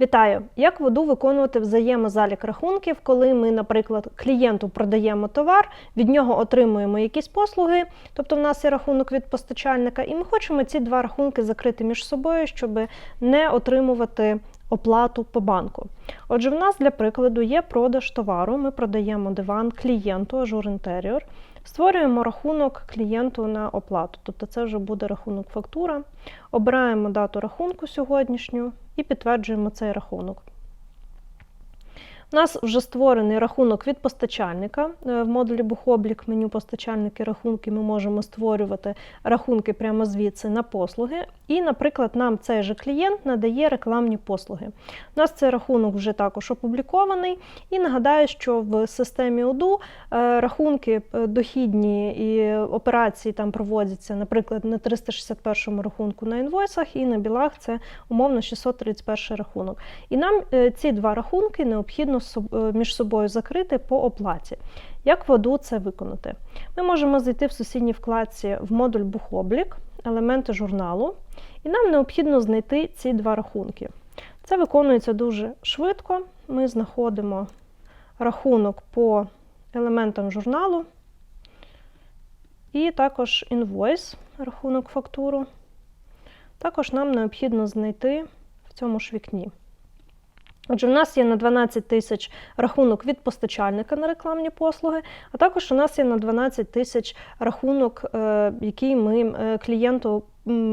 Вітаю! Як веду виконувати взаємозалік рахунків, коли ми, наприклад, клієнту продаємо товар, від нього отримуємо якісь послуги, тобто в нас є рахунок від постачальника, і ми хочемо ці два рахунки закрити між собою, щоб не отримувати оплату по банку. Отже, в нас для прикладу є продаж товару. Ми продаємо диван клієнту, ажур інтеріор. Створюємо рахунок клієнту на оплату, тобто це вже буде рахунок фактура. Обираємо дату рахунку сьогоднішню і підтверджуємо цей рахунок. У нас вже створений рахунок від постачальника. Е, В модулі бухоблік меню постачальники рахунки ми можемо створювати рахунки прямо звідси на послуги. І, наприклад, нам цей же клієнт надає рекламні послуги. У нас цей рахунок вже також опублікований. І нагадаю, що в системі ОДУ е, рахунки е, дохідні і операції там проводяться, наприклад, на 361 рахунку на інвойсах, і на білах це умовно 631 рахунок. І нам ці два рахунки необхідно соб- е, між собою закрити по оплаті. Як в ОДУ це виконати? Ми можемо зайти в сусідній вкладці в модуль Бухоблік, елементи журналу, і нам необхідно знайти ці два рахунки. Це виконується дуже швидко. Ми знаходимо рахунок по елементам журналу, і також інвойс, рахунок фактуру. Також нам необхідно знайти в цьому ж вікні. Отже, в нас є на 12 тисяч рахунок від постачальника на рекламні послуги, а також у нас є на 12 тисяч рахунок, е, який ми е, клієнту,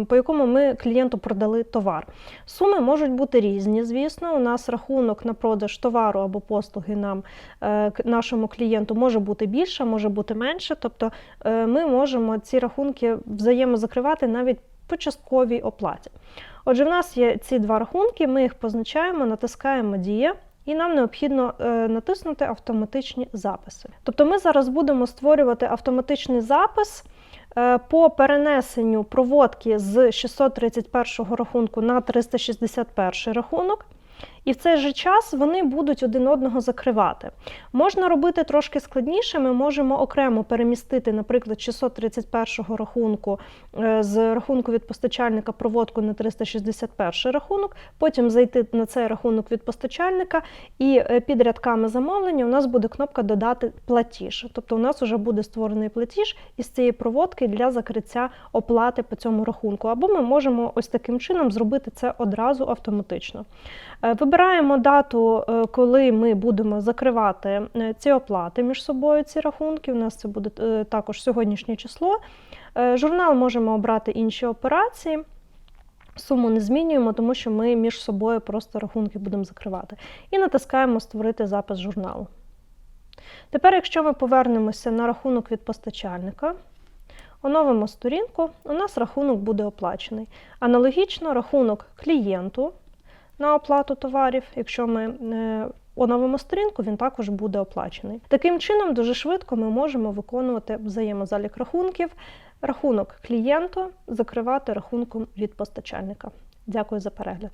по якому ми клієнту продали товар. Суми можуть бути різні, звісно. У нас рахунок на продаж товару або послуги нам, е, нашому клієнту може бути більше, може бути менше. Тобто ми можемо ці рахунки взаємозакривати навіть по частковій оплаті. Отже, в нас є ці два рахунки, ми їх позначаємо, натискаємо Дія. І нам необхідно е, натиснути автоматичні записи. Тобто ми зараз будемо створювати автоматичний запис е, по перенесенню проводки з 631 рахунку на 361 рахунок. І в цей же час вони будуть один одного закривати. Можна робити трошки складніше. Ми можемо окремо перемістити, наприклад, 631 рахунку е, з рахунку від постачальника проводку на 361 рахунок, потім зайти на цей рахунок від постачальника, і е, під рядками замовлення у нас буде кнопка Додати платіж. Тобто у нас вже буде створений платіж із цієї проводки для закриття оплати по цьому рахунку. Або ми можемо ось таким чином зробити це одразу автоматично. Вибираємо дату, е, коли ми будемо закривати е, ці оплати між собою, ці рахунки. У нас це буде е, також сьогоднішнє число. Журнал можемо обрати інші операції. Суму не змінюємо, тому що ми між собою просто рахунки будемо закривати. І натискаємо Створити запис журналу. Тепер, якщо ми повернемося на рахунок від постачальника, оновимо сторінку, у нас рахунок буде оплачений. Аналогічно рахунок клієнту на оплату товарів, якщо ми е, оновимо сторінку, він також буде оплачений. Таким чином, дуже швидко ми можемо виконувати взаємозалік рахунків, рахунок клієнту закривати рахунком від постачальника. Дякую за перегляд.